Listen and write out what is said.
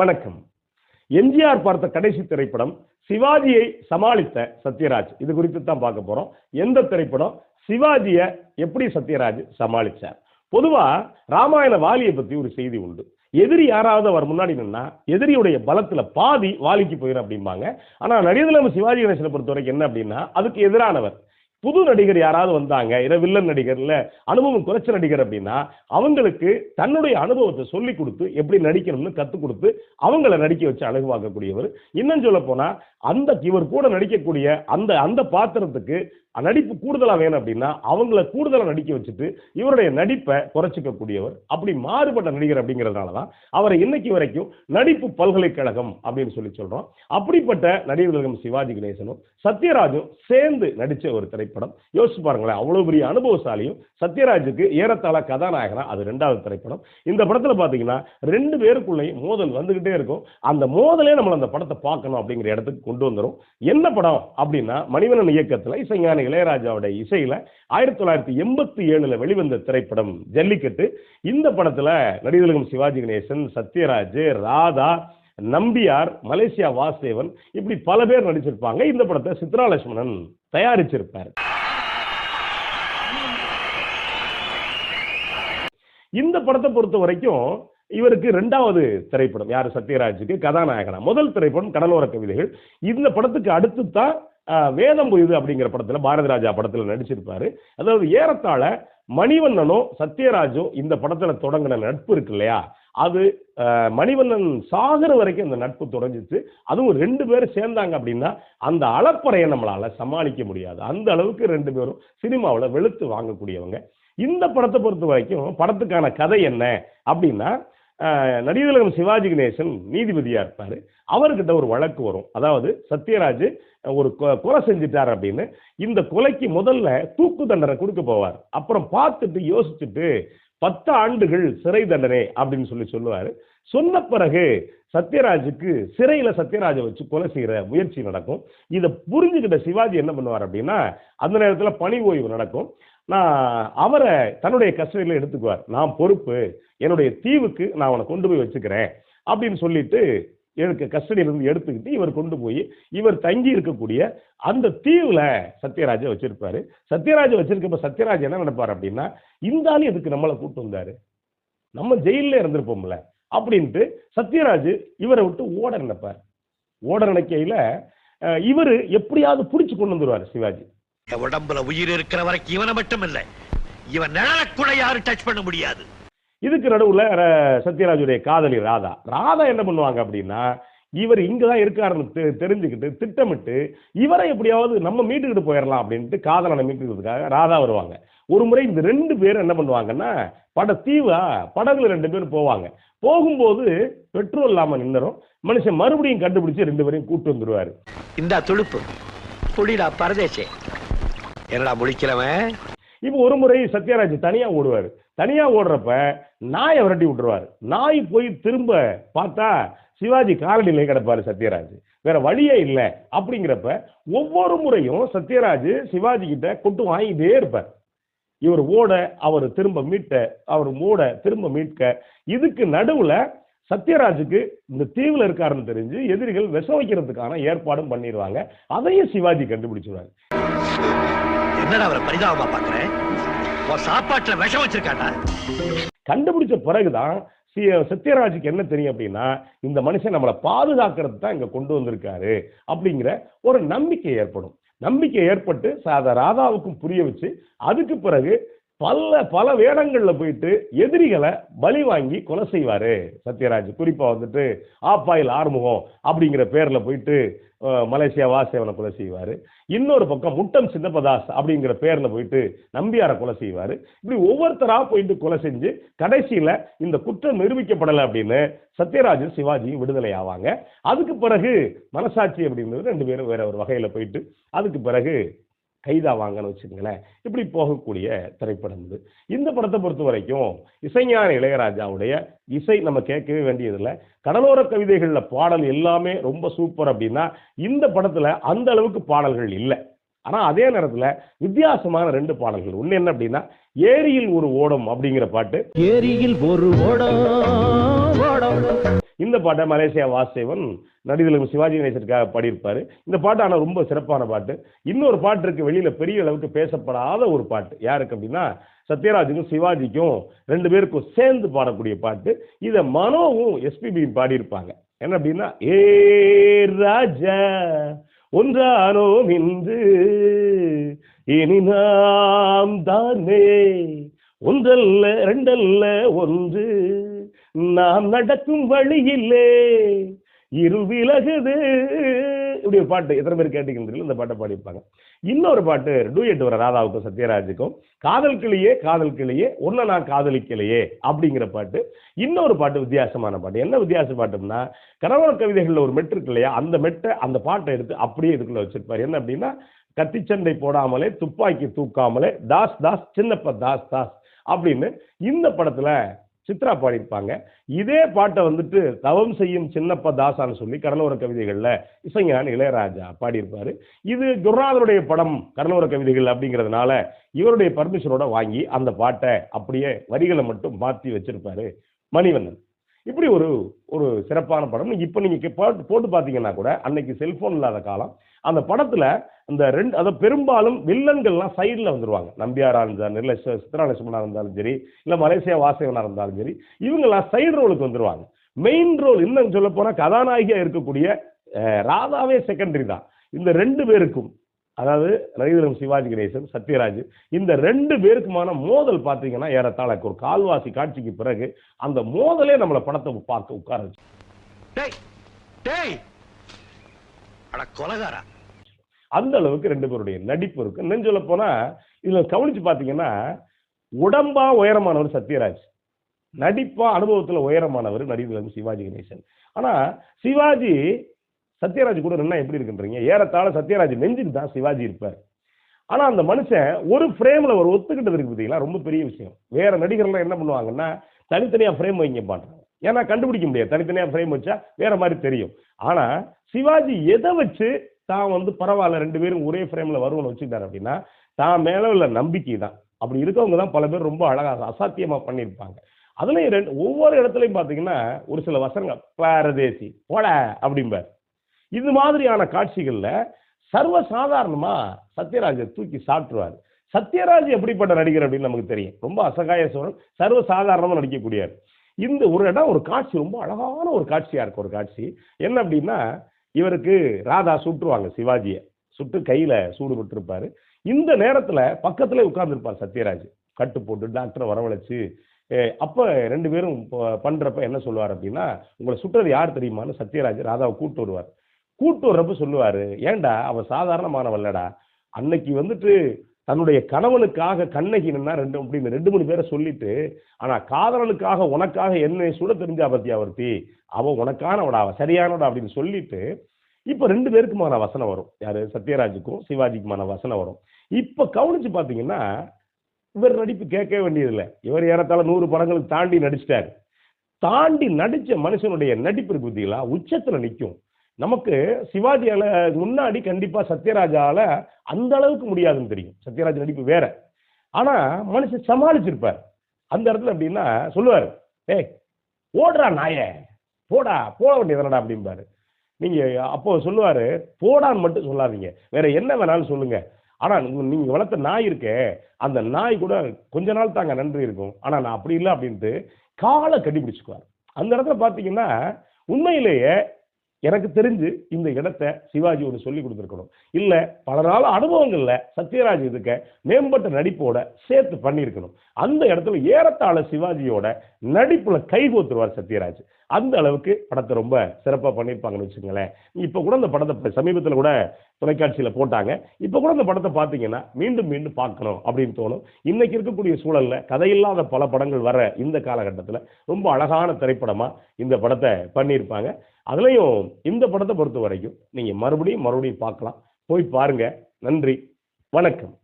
வணக்கம். எம்ஜிஆர் பார்த்த கடைசி திரைப்படம் சிவாஜியை சமாளித்த சத்யராஜ். இது குறித்து தான் பார்க்க போறோம். எந்த திரைப்படம்? சிவாஜியை எப்படி சத்யராஜ் சமாளிச்சார்? பொதுவா ராமாயண வாலியை பத்தி ஒரு செய்தி உண்டு. எதிரி யாராவது அவர் முன்னாடி நின்னா எதிரியுடைய பலத்துல பாதி வாலிக்கு போயிடும் அப்படிம்பாங்க. ஆனா நடிகர் நம்ம சிவாஜி கணேசனை பொறுத்த வரைக்கும் என்ன அப்படின்னா அதுக்கு எதிரானவர். புது நடிகர் யாராவது வந்தாங்க இதை வில்லன் நடிகர் அனுபவம் குறைச்ச நடிகர் அப்படின்னா அவங்களுக்கு தன்னுடைய அனுபவத்தை சொல்லி கொடுத்து எப்படி நடிக்கணும்னு கற்றுக் கொடுத்து அவங்கள நடிக்க வச்சு அழகுவாக்கக்கூடியவர் இன்னும் சொல்ல போனால் அந்த இவர் கூட நடிக்கக்கூடிய அந்த அந்த பாத்திரத்துக்கு நடிப்பு கூடுதலாக வேணும் அப்படின்னா அவங்கள கூடுதலாக நடிக்க வச்சுட்டு இவருடைய நடிப்பை குறைச்சிக்க கூடியவர் அப்படி மாறுபட்ட நடிகர் அப்படிங்கிறதுனால தான் அவரை இன்னைக்கு வரைக்கும் நடிப்பு பல்கலைக்கழகம் அப்படின்னு சொல்லி சொல்கிறோம் அப்படிப்பட்ட நடிகர்களும் சிவாஜி கணேசனும் சத்யராஜும் சேர்ந்து நடித்த ஒரு திரைப்படம். யோசிச்சு பாருங்களேன் அவ்வளோ பெரிய அனுபவசாலியும் சத்யராஜுக்கு ஏறத்தாழ கதாநாயகனா அது ரெண்டாவது திரைப்படம். இந்த படத்தில் பார்த்தீங்கன்னா ரெண்டு பேருக்குள்ளேயும் மோதல் வந்துக்கிட்டே இருக்கும். அந்த மோதலே நம்மளை அந்த படத்தை பார்க்கணும் அப்படிங்கிற இடத்துக்கு கொண்டு வந்துடும் என்ன படம் அப்படின்னா மணிவனன் இயக்கத்தில் இசைஞானி இளையராஜாவோட இசையில ஆயிரத்தி தொள்ளாயிரத்தி எண்பத்தி ஏழுல வெளிவந்த திரைப்படம் ஜல்லிக்கட்டு. இந்த படத்துல நடிகர்களும் சிவாஜி கணேசன் சத்யராஜ் ராதா நம்பியார் மலேசியா வாசுதேவன் இப்படி பல பேர் நடிச்சிருப்பாங்க. இந்த படத்தை சித்ரா லட்சுமணன் தயாரிச்சிருப்பார். இந்த படத்தை பொறுத்த வரைக்கும் இவருக்கு ரெண்டாவது திரைப்படம் யார்? சத்யராஜுக்கு கதாநாயகனா. முதல் திரைப்படம் கடலோர கவிதைகள். இந்த படத்துக்கு அடுத்து தான் வேதம் புயுது அப்படிங்கிற படத்துல பாரதி ராஜா படத்துல நடிச்சிருப்பாரு. அதாவது ஏறத்தாழ மணிவண்ணனும் சத்யராஜும் இந்த படத்துல தொடங்கின நட்பு இருக்கு இல்லையா? அது மணிவண்ணன் சாகர வரைக்கும் அந்த நட்பு தொடங்கிச்சு அதுவும் ரெண்டு பேரும் சேர்ந்தாங்க அப்படின்னா அந்த அளப்பறையை நம்மளால சமாளிக்க முடியாது. அந்த அளவுக்கு ரெண்டு பேரும் சினிமாவில் வெளுத்து வாங்கக்கூடியவங்க. இந்த படத்தை பொறுத்த வரைக்கும் படத்துக்கான கதை என்ன அப்படின்னா ஆஹ், நடிகர் சிவாஜி கணேசன் நீதிபதியாக இருப்பார். அவர்கிட்ட ஒரு வழக்கு வரும். அதாவது சத்யராஜ் ஒரு கொ- கொலை செஞ்சிட்டார் அப்படின்னு. இந்த கொலைக்கு முதல்ல தூக்கு தண்டனை கொடுக்க போவார். அப்புறம் பார்த்துட்டு யோசிச்சுட்டு பத்து ஆண்டுகள் சிறை தண்டனை அப்படின்னு சொல்லி சொல்லுவார். சொன்ன பிறகு சத்யராஜுக்கு சிறையில் சத்யராஜை வச்சு கொலை செய்கிற முயற்சி நடக்கும். இதை புரிஞ்சுக்கிட்ட சிவாஜி என்ன பண்ணுவார் அப்படின்னா அந்த நேரத்தில் பணி ஓய்வு நடக்கும். நான் அவரை தன்னுடைய கஸ்டடியில் எடுத்துக்குவார். நான் பொறுப்பு என்னுடைய தீவுக்கு நான் அவனை கொண்டு போய் வச்சுக்கிறேன் அப்படின்னு சொல்லிட்டு எனக்கு கஸ்டடியிலிருந்து எடுத்துக்கிட்டு இவர் கொண்டு போய் இவர் தங்கி இருக்கக்கூடிய அந்த தீவில் சத்யராஜை வச்சிருப்பாரு. சத்யராஜை வச்சிருக்கப்ப சத்யராஜ் என்ன நினைப்பார் அப்படின்னா இந்த ஆள் எதுக்கு நம்மளை கூட்டு வந்தாரு? நம்ம ஜெயிலில் இருந்திருப்போம்ல அப்படின்ட்டு சத்யராஜ் இவரை விட்டு ஓட நினைப்பார். ஓட நினைக்கையில் இவர் எப்படியாவது பிடிச்சி கொண்டு வந்துடுவார் சிவாஜி. என் உடம்புல உயிர் இருக்கிற வரைக்கும் இவனை மட்டும் இல்ல இவன் நிழல கூட யாரும் டச் பண்ண முடியாது. இதுக்கு நடுவுல சத்யராஜுடைய காதலி ராதா. ராதா என்ன பண்ணுவாங்க அப்படின்னா இவர் இங்க தான் இருக்காருன்னு தெ- தெரிஞ்சுக்கிட்டு திட்டமிட்டு இவரை எப்படியாவது நம்ம மீட்டுக்கிட்டு போயிடலாம் அப்படின்ட்டு காதலனை மீட்டுக்கிறதுக்காக ராதா வருவாங்க. ஒரு முறை இந்த ரெண்டு பேரும் என்ன பண்ணுவாங்கன்னா பட தீவா படகுல ரெண்டு பேரும் போவாங்க. போகும்போது பெட்ரோல் இல்லாம நின்னுரும் மனுஷன் மறுபடியும் கண்டுபிடிச்சு ரெண்டு பேரையும் கூட்டு வந்துருவாரு. இந்த துடுப்பு. புடிடா பரதேசே. என்னடா முடிக்கிறவன் இப்போ ஒரு முறை சத்யராஜ் தனியா ஓடுவார். தனியா ஓடுறப்ப நாயை விரட்டி விட்டுருவார். நாய் போய் திரும்ப பார்த்தா சிவாஜி காலடியிலே கிடப்பாரு சத்யராஜ். வேற வழியே இல்லை. அப்படிங்கிறப்ப ஒவ்வொரு முறையும் சத்யராஜ் சிவாஜி கிட்ட கொட்டு வாங்கிட்டே இருப்பார். இவர் ஓட அவர் திரும்ப மீட்ட அவர் ஓட திரும்ப மீட்க. இதுக்கு நடுவுல சத்யராஜுக்கு இந்த தீவுல இருக்காருன்னு தெரிஞ்சு எதிரிகள் விஷம் வைக்கிறதுக்கான ஏற்பாடும் பண்ணிடுவாங்க. அதையும் சிவாஜி கண்டுபிடிச்சிருவாங்க என்னடா அவரை பரிதாபமா பாக்குறேன் சாப்பாட்டுல விஷம் வச்சிருக்காடா? கண்டுபிடிச்ச பிறகுதான் சத்யராஜுக்கு என்ன தெரியும் அப்படின்னா இந்த மனுஷன் நம்மளை பாதுகாக்கிறது தான் இங்க கொண்டு வந்திருக்காரு அப்படிங்கிற ஒரு நம்பிக்கை ஏற்படும். நம்பிக்கை ஏற்பட்டு அதை ராதாவுக்கும் புரிய வச்சு அதுக்கு பிறகு பல பல வேடங்களில் போயிட்டு எதிரிகளை பலி வாங்கி கொலை செய்வாரு. சத்யராஜ். குறிப்பாக வந்துட்டு ஆப்பாயில் ஆறுமுகம் அப்படிங்கிற பேரில் போயிட்டு மலேசியா வாசேவனை கொலை செய்வார். இன்னொரு பக்கம் முட்டம் சின்னப்பதாஸ் அப்படிங்கிற பேரில் போயிட்டு நம்பியாரை கொலை செய்வார். இப்படி ஒவ்வொருத்தராக போயிட்டு கொலை செஞ்சு கடைசியில் இந்த குற்றம் நிரூபிக்கப்படலை அப்படின்னு சத்யராஜன் சிவாஜியும் விடுதலை ஆவாங்க. அதுக்கு பிறகு மனசாட்சி அப்படிங்கிறது ரெண்டு பேரும் வேற ஒரு வகையில் போயிட்டு அதுக்கு பிறகு கைதாவாங்கன்னு வச்சுக்கோங்களேன். இப்படி போகக்கூடிய திரைப்படம் இது. இந்த படத்தை பொறுத்த வரைக்கும் இசைஞான இளையராஜாவுடைய இசை நம்ம கேட்கவே வேண்டியதில்லை. கடலோர கவிதைகளில் பாடல் எல்லாமே ரொம்ப சூப்பர் அப்படின்னா இந்த படத்தில் அந்த அளவுக்கு பாடல்கள் இல்லை. ஆனால் அதே நேரத்தில் வித்தியாசமான ரெண்டு பாடல்கள். ஒன்று என்ன அப்படின்னா ஏரியில் ஒரு ஓடம் அப்படிங்கிற பாட்டு. ஏரியில் ஒரு ஓடம் ஓடம். இந்த பாட்டை மலேசியா வாசேவன் நடிகர்களும் சிவாஜி கணேசனுக்காக பாடியிருப்பார். இந்த பாட்டு ஆனால் ரொம்ப சிறப்பான பாட்டு. இன்னொரு பாட்டு இருக்கு வெளியில் பெரிய அளவுக்கு பேசப்படாத ஒரு பாட்டு. யாருக்கு அப்படின்னா சத்யராஜுக்கும் சிவாஜிக்கும் ரெண்டு பேருக்கும் சேர்ந்து பாடக்கூடிய பாட்டு. இதை மனோவும் எஸ்பிபி பாடியிருப்பாங்க. என்ன அப்படின்னா ஏ ராஜா ஒன்றானோம் இன்று இனி நாம் தானே ஒன்றல்ல ரெண்டல்ல ஒன்று நாம் நடக்கும் வழியிலே இருள் விலகுது. இப்படி ஒரு பாட்டு எத்தனை பேர் கேட்டீங்கன்னு தெரியல இந்த பாட்டை பாடிப்பாங்க இன்னொரு பாட்டு டூயட் வர ராதாவுக்கும் சத்யராஜுக்கும் காதல் கிளியே காதல் கிளியே ஒன்ன நான் காதலிக்கலையே அப்படிங்கிற பாட்டு. இன்னொரு பாட்டு வித்தியாசமான பாட்டு. என்ன வித்தியாச பாட்டுன்னா கணவன கவிதைகளில் ஒரு மெட்டு இருக்கு இல்லையா? அந்த மெட்டை அந்த பாட்டை எடுத்து அப்படியே இதுக்குள்ள வச்சிருப்பாரு. என்ன அப்படின்னா கத்திச்சண்டை போடாமலே துப்பாக்கி தூக்காமலே தாஸ் தாஸ் சின்னப்ப தாஸ் தாஸ் அப்படின்னு இந்த படத்துல சித்ரா பாடியிருப்பாங்க. இதே பாட்டை வந்துட்டு தவம் செய்யும் சின்னப்ப தாசான்னு சொல்லி கடலோர கவிதைகளில் இசைஞான இளையராஜா பாடியிருப்பாரு. இது குருநாதருடைய படம் கடலோர கவிதைகள் அப்படிங்கிறதுனால இவருடைய பர்மிஷனோட வாங்கி அந்த பாட்டை அப்படியே வரிகளை மட்டும் மாற்றி வச்சிருப்பாரு மணிவண்ணன். இப்படி ஒரு ஒரு சிறப்பான படம் இப்போ நீங்கள் போட்டு போட்டு பார்த்தீங்கன்னா கூட அன்னைக்கு செல்ஃபோன் இல்லாத காலம். அந்த படத்தில் இந்த ரெண்டு அதை பெரும்பாலும் வில்லன்கள்லாம் சைடில் வந்துருவாங்க. நம்பியாரா இருந்தாலும் இல்லை சி- இருந்தாலும் சரி இல்லை மலேசியா வாசகனாக இருந்தாலும் சரி இவங்கெல்லாம் சைடு ரோலுக்கு வந்துருவாங்க. மெயின் ரோல் இன்னும் சொல்ல போனால் கதாநாயகியாக இருக்கக்கூடிய ராதாவே செகண்டரி தான். இந்த ரெண்டு பேருக்கும் அதாவது ரவீந்திரம் சிவாஜி கணேசன் சத்யராஜ் இந்த ரெண்டு பேருக்குமான மோதல் பார்த்தீங்கன்னா ஏறத்தாழ ஒரு கால்வாசி காட்சிக்கு பிறகு அந்த மோதலே நம்மளை படத்தை பார்க்க உட்கார வச்சு. டேய் கொலகாரா. அந்த அளவுக்கு ரெண்டு பேருடைய நடிப்பு இருக்கு. இன்னும் சொல்ல போனா இதுல கவனிச்சு பாத்தீங்கன்னா உடம்பா உயரமானவர் சத்யராஜ். நடிப்பா அனுபவத்துல உயரமானவர் நடிகர் சிவாஜி கணேசன். ஆனா சிவாஜி சத்யராஜ் கூட என்ன எப்படி இருக்குன்றீங்க? ஏறத்தாழ சத்யராஜ் நெஞ்சுக்கு தான் சிவாஜி இருப்பார். ஆனா அந்த மனுஷன் ஒரு ஃப்ரேம்ல ஒரு ஒத்துக்கிட்டது இருக்கு பார்த்தீங்களா ரொம்ப பெரிய விஷயம். வேற நடிகர்லாம் என்ன பண்ணுவாங்கன்னா தனித்தனியா ஃப்ரேம் வைங்க பாடுறாங்க ஏன்னா கண்டுபிடிக்க முடியாது. தனித்தனியா ஃப்ரேம் வச்சா வேற மாதிரி தெரியும். ஆனா சிவாஜி எதை வச்சு தான் வந்து பரவாயில்ல ரெண்டு பேரும் ஒரே ஃப்ரேமில் வருவோம்னு வச்சுக்கிட்டாரு அப்படின்னா தான் மேலே உள்ள நம்பிக்கை தான். அப்படி இருக்கவங்க தான் பல பேர் ரொம்ப அழகாக அசாத்தியமாக பண்ணியிருப்பாங்க. அதுலேயும் ரெண்டு ஒவ்வொரு இடத்துலையும் பார்த்தீங்கன்னா ஒரு சில வசனங்கள் பாரதேசி போட அப்படிம்பார். இது மாதிரியான காட்சிகளில் சர்வ சாதாரணமாக சத்யராஜை தூக்கி சாப்பிட்டுருவார் சத்யராஜ் எப்படிப்பட்ட நடிகர் அப்படின்னு நமக்கு தெரியும். ரொம்ப அசகாய சோழன் சர்வ சாதாரணமாக நடிக்கக்கூடியார் இந்த ஒரு இடம் ஒரு காட்சி ரொம்ப அழகான ஒரு காட்சியாக இருக்கும் ஒரு காட்சி. என்ன அப்படின்னா இவருக்கு ராதா சுட்டுருவாங்க சிவாஜியை. சுட்டு கையில் சூடு விட்டுருப்பாரு இந்த நேரத்தில் பக்கத்தில் உட்கார்ந்துருப்பார் சத்யராஜ். கட்டு போட்டு டாக்டரை வரவழைச்சு அப்போ ரெண்டு பேரும் பண்ணுறப்ப என்ன சொல்லுவார் அப்படின்னா உங்களை சுட்டது யார் தெரியுமான்னு சத்யராஜ் ராதாவை கூட்டு வருவார். கூட்டு வர்றப்ப சொல்லுவார் ஏன்டா அவன் சாதாரணமானவல்லடா அன்னைக்கு வந்துட்டு தன்னுடைய கணவனுக்காக கண்ணகி நின்னா ரெண்டு அப்படின்னு ரெண்டு மூணு பேரை சொல்லிட்டு ஆனா காதலனுக்காக உனக்காக என்னை சுட தெரிஞ்சா பத்தியா ஒருத்தி? அவன் உனக்கானவடா அவன் சரியானவடா அப்படின்னு சொல்லிட்டு இப்ப ரெண்டு பேருக்குமான வசனம் வரும். யாரு? சத்யராஜுக்கும் சிவாஜிக்குமான வசனம் வரும். இப்ப கவனிச்சு பாத்தீங்கன்னா இவர் நடிப்பு கேட்க வேண்டியதில்லை. இவர் ஏறத்தாழ நூறு படங்களுக்கு தாண்டி நடிச்சிட்டாரு. தாண்டி நடிச்ச மனுஷனுடைய நடிப்பு இருக்கு பார்த்தீங்களா உச்சத்துல நிற்கும் நமக்கு சிவாஜியால முன்னாடி கண்டிப்பா சத்யராஜால அந்த அளவுக்கு முடியாதுன்னு தெரியும். சத்யராஜ் நடிப்பு வேற. ஆனா மனுஷன் சமாளிச்சிருப்பார். அந்த இடத்துல அப்படின்னா சொல்லுவார் ஏய் ஓடுறா நாய போடா போட வேண்டியதுனடா அப்படிம்பாரு. நீங்க அப்போ சொல்லுவாரு போடான்னு மட்டும் சொல்லாதீங்க. வேற என்ன வேணாலும் சொல்லுங்க. ஆனா நீங்க- வளர்த்த நாய் இருக்கே அந்த நாய் கூட கொஞ்ச நாள் தாங்க நன்றி இருக்கும். ஆனா நான் அப்படி இல்லை அப்படின்ட்டு காலை கட்டிப்பிடிச்சுக்குவார் அந்த இடத்துல பாத்தீங்கன்னா உண்மையிலேயே எனக்கு தெரிஞ்சு இந்த இடத்த சிவாஜி ஒன்று சொல்லி கொடுத்துருக்கணும். இல்ல பல நாள் அனுபவங்கள்ல சத்யராஜ் இதுக்க மேம்பட்ட நடிப்போட சேர்த்து பண்ணியிருக்கணும். அந்த இடத்துல ஏறத்தாழ சிவாஜியோட நடிப்புல கைகோத்துருவார் சத்யராஜ். அந்த அளவுக்கு படத்தை ரொம்ப சிறப்பாக பண்ணியிருப்பாங்கன்னு வச்சுக்கோங்களேன். இப்போ கூட இந்த படத்தை சமீபத்தில் கூட தொலைக்காட்சியில் போட்டாங்க. இப்போ கூட இந்த படத்தை பார்த்தீங்கன்னா மீண்டும் மீண்டும் பார்க்கணும் அப்படின்னு தோணும். இன்னைக்கு இருக்கக்கூடிய சூழலில் கதையில்லாத பல படங்கள் வர இந்த காலகட்டத்தில் ரொம்ப அழகான திரைப்படமாக இந்த படத்தை பண்ணியிருப்பாங்க. அதுலேயும் இந்த படத்தை பொறுத்த வரைக்கும் நீங்கள் மறுபடியும் மறுபடியும் பார்க்கலாம் போய் பாருங்கள் நன்றி. வணக்கம்.